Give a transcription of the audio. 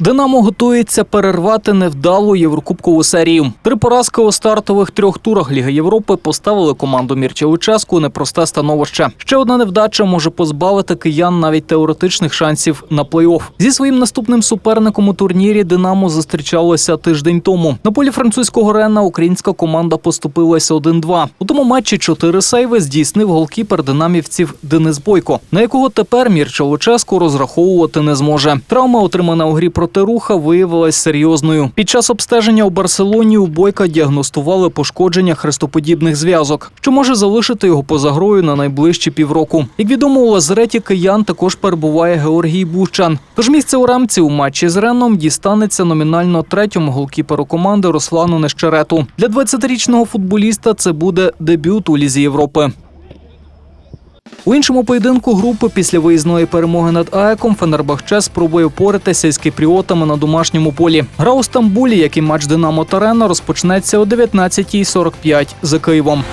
Динамо готується перервати невдалу єврокубкову серію. Три поразки у стартових трьох турах Ліги Європи поставили команду Мірча у непросте становище. Ще одна невдача може позбавити киян навіть теоретичних шансів на плей-офф. Зі своїм наступним суперником у турнірі Динамо зустрічалося тиждень тому. На полі французького Рена українська команда поступилася 1-2. У тому матчі чотири сейви здійснив голкіпер динамівців Денис Бойко, на якого тепер Мірча розраховувати не зможе. Травма, отримана у грі проти руха, виявилась серйозною. Під час обстеження у Барселоні у Бойка діагностували пошкодження хрестоподібних зв'язок, що може залишити його поза грою на найближчі півроку. Як відомо, у лазареті киян також перебуває Георгій Бущан. Тож місце у рамці у матчі з Реном дістанеться номінально третьому голкіперу команди Руслану Нещерету. Для 20-річного футболіста це буде дебют у Лізі Європи. У іншому поєдинку групи після виїзної перемоги над АЕКом Фенербахче спробує впоратися із кіпріотами на домашньому полі. Гра у Стамбулі, як і матч Динамо Тарена, розпочнеться о 19.45 за Києвом.